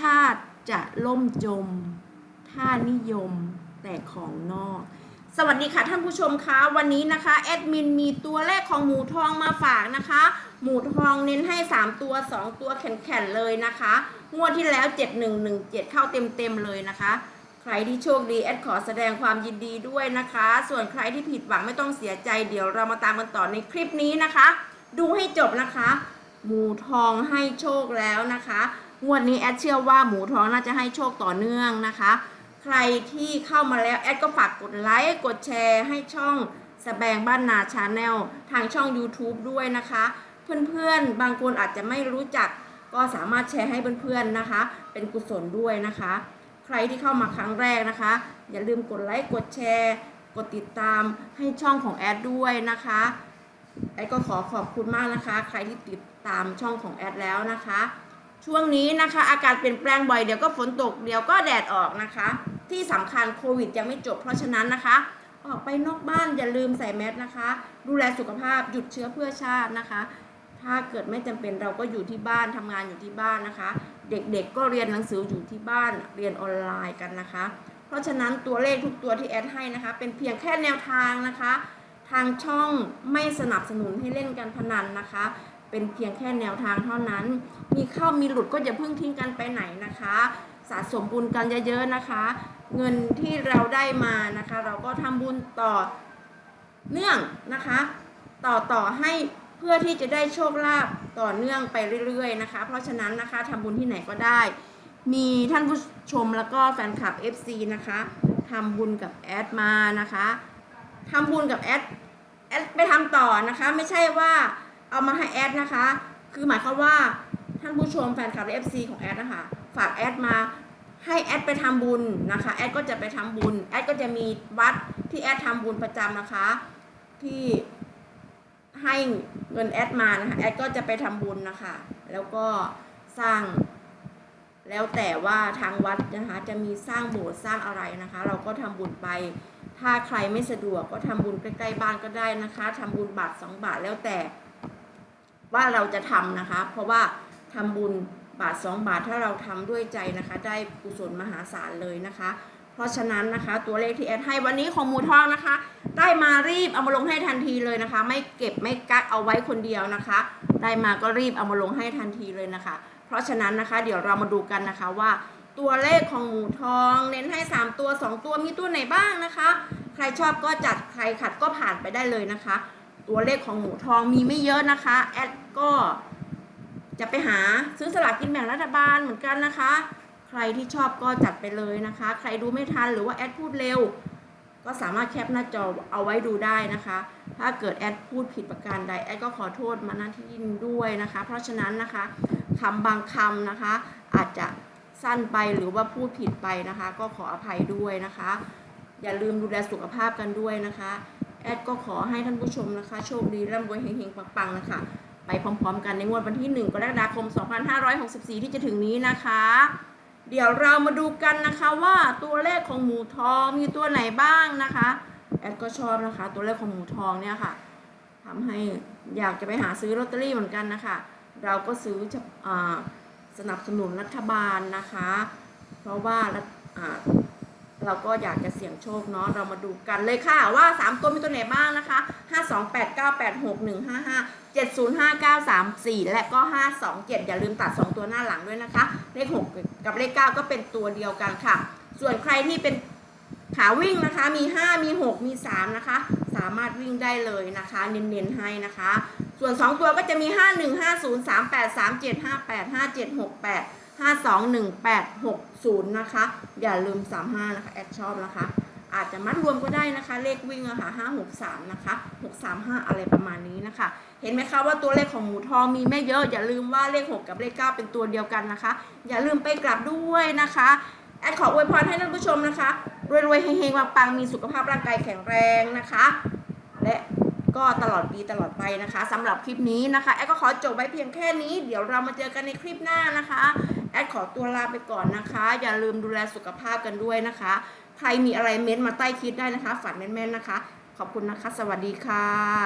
ชาติจะล่มจม ถ้านิยมแต่ของนอก สวัสดีค่ะท่านผู้ชมคะวันนี้นะคะแอดมินมีตัวเลขของหมูทองมาฝากนะคะ หมูทองเน้นให้ 3 ตัว 2 ตัวแข็งๆเลยนะคะ งวดที่แล้ว 7117 เข้าเต็มๆเลยนะคะ ใครที่โชคดีแอดขอแสดงความยินดีด้วยนะคะ ส่วนใครที่ผิดหวังไม่ต้องเสียใจเดี๋ยวเรามาตามกันต่อในคลิปนี้นะคะ ดูให้จบนะคะ หมูทองให้โชคแล้วนะคะ งวดนี้แอดเชื่อว่าหมูท้องน่าจะให้โชคต่อเนื่องนะคะ ใครที่เข้ามาแล้วแอดก็ฝากกดไลค์กดแชร์ให้ช่องสแบงบ้านนาชาแนลทางช่อง YouTube ด้วยนะคะ เพื่อนๆ บางคนอาจจะไม่รู้จัก ก็สามารถแชร์ให้เพื่อนๆนะคะ เป็นกุศลด้วยนะคะ ใครที่เข้ามาครั้งแรกนะคะ อย่าลืมกดไลค์กดแชร์ กดติดตามให้ช่องของแอดด้วยนะคะแอดก็ขอขอบคุณมากนะคะ ใครที่ติดตามช่องของแอดแล้วนะคะ ช่วงนี้นะคะ อากาศเปลี่ยนแปลงบ่อยเดี๋ยวก็ฝนตกเดี๋ยวก็แดดออกนะคะ ที่สำคัญโควิดยังไม่จบเพราะฉะนั้นนะคะ ออกไปนอกบ้านอย่าลืมใส่แมสนะคะ ดูแลสุขภาพหยุดเชื้อเพื่อชาตินะคะ ถ้าเกิดไม่จำเป็นเราก็อยู่ที่บ้านทำงานอยู่ที่บ้านนะคะ เด็กๆก็เรียนหนังสืออยู่ที่บ้านเรียนออนไลน์กันนะคะ เพราะฉะนั้นตัวเลขทุกตัวที่แอดให้นะคะ เป็นเพียงแค่แนวทางนะคะ ทางช่องไม่สนับสนุนให้เล่นการพนันนะคะ เป็นเพียงแค่แนวทางเท่านั้น มีเข้ามีหลุดก็อย่าเพิ่งทิ้งกันไปไหนนะคะ สะสมบุญกันเยอะๆนะคะ เงินที่เราได้มานะคะ เราก็ทำบุญต่อเนื่องนะคะ ต่อต่อให้เพื่อที่จะได้โชคลาภต่อเนื่องไปเรื่อยๆนะคะ เพราะฉะนั้นนะคะทำบุญที่ไหนก็ได้ มีท่านผู้ชมแล้วก็แฟนคลับ FC นะคะทำบุญกับแอดมานะคะทำบุญกับแอดแอดไปทำต่อนะคะ ไม่ใช่ว่า เอามาให้แอดนะคะ คือหมายความว่าท่านผู้ชมแฟนคลับ FC ของแอดนะคะ ฝากแอดมาให้แอดไปทำบุญนะคะ แอดก็จะไปทำบุญ แอดก็จะมีวัดที่แอดทำบุญประจำนะคะ ที่ให้เงินแอดมานะคะ แอดก็จะไปทำบุญนะคะ แล้วก็สร้าง แล้วแต่ว่าทางวัดนะคะ จะมีสร้างโบสถ์สร้างอะไรนะคะ เราก็ทำบุญไป ถ้าใครไม่สะดวกก็ทำบุญใกล้ๆบ้านก็ได้นะคะทำบุญบาทสองบาทแล้วแต่ ว่าเราจะทำนะคะ เพราะว่าทำบุญบาทสองบาทถ้าเราทำด้วยใจนะคะ ได้กุศลมหาศาลเลยนะคะ เพราะฉะนั้นนะคะ ตัวเลขที่แอดให้วันนี้ของหมูทองนะคะ ได้มารีบเอามาลงให้ทันทีเลยนะคะ ไม่เก็บไม่กักเอาไว้คนเดียวนะคะ ได้มาก็รีบเอามาลงให้ทันทีเลยนะคะ เพราะฉะนั้นนะคะ เดี๋ยวเรามาดูกันนะคะว่าตัวเลขของหมูทอง เน้นให้ 3 ตัว 2 ตัวมีตัวไหนบ้างนะคะ ใครชอบก็จัดใครขัดก็ผ่านไปได้เลยนะคะ ตัวเลขของหมูทองมีไม่เยอะนะคะ แอดก็จะไปหาซื้อสลากกินแบ่งรัฐบาลเหมือนกันนะคะ ใครที่ชอบก็จัดไปเลยนะคะ ใครดูไม่ทันหรือว่าแอดพูดเร็ว ก็สามารถแคปหน้าจอเอาไว้ดูได้นะคะ ถ้าเกิดแอดพูดผิดประการใดแอดก็ขอโทษมาณที่นี้ด้วยนะคะ เพราะฉะนั้นนะคะคำบางคำนะคะ อาจจะสั้นไปหรือว่าพูดผิดไปนะคะ ก็ขออภัยด้วยนะคะ อย่าลืมดูแลสุขภาพกันด้วยนะคะ แอดก็ขอให้ท่านผู้ชมนะคะ โชคดีร่ำรวยเฮงๆปังๆนะคะ ไปพร้อมๆ กันในงวดวันที่ 1 กรกฎาคม 2564 ที่จะถึงนี้นะคะ เดี๋ยวเรามาดูกันนะคะว่าตัวเลขของหมูทองมีตัวไหนบ้างนะคะ แอดก็ชอบนะคะ ตัวเลขของหมูทองเนี่ยค่ะทำให้อยากจะไปหาซื้อลอตเตอรี่เหมือนกันนะคะ เราก็ซื้ออ่าสนับสนุนรัฐบาลนะคะ เพราะว่าละอ่า เราก็อยากจะเสี่ยงโชคเนาะเรามาดูกันเลยค่ะว่า 3 ตัวมีตัวไหนบ้างนะคะ 5 2 8 9 8 6 1 5 5 7 0 5 9 3 4 และก็ 5 2 7 อย่าลืมตัด 2 ตัวหน้าหลังด้วยนะคะ เลข 6 กับเลข 9 ก็เป็นตัวเดียวกันค่ะ ส่วนใครที่เป็นขาวิ่งนะคะมี 5 มี 6 มี 3 นะคะ สามารถวิ่งได้เลยนะคะ เน้นๆให้นะคะ ส่วน 2 ตัวก็จะมี 5 1 5 0 3 8 3 7 5 8 5 7 6 8 5 2 1 8 6 0 นะคะ อย่าลืม 35 นะคะ แอดชอบนะคะ อาจจะมัดรวมก็ได้นะคะ เลขวิ่งอะค่ะ5 6 3 นะคะ 6 3 5 อะไรประมาณนี้นะคะ เห็นไหมคะว่าตัวเลขของหมูทองมีไม่เยอะ อย่าลืมว่าเลข 6 กับเลข 9 เป็นตัวเดียวกันนะคะ อย่าลืมไปกลับด้วยนะคะแอดขออวยพรให้ท่านผู้ชมนะคะ รวยๆเฮงๆปังๆมีสุขภาพร่างกายแข็งแรงนะคะ และก็ตลอดปีตลอดไปนะคะสำหรับคลิปนี้นะคะ แอดก็ขอจบไว้เพียงแค่นี้ เดี๋ยวเรามาเจอกันในคลิปหน้านะคะ แอดขอตัวลาไปก่อนนะคะ อย่าลืมดูแลสุขภาพกันด้วยนะคะ ใครมีอะไรเม้นมาใต้คลิปได้นะคะฝากแม่นๆนะคะ ขอบคุณนะคะ สวัสดีค่ะ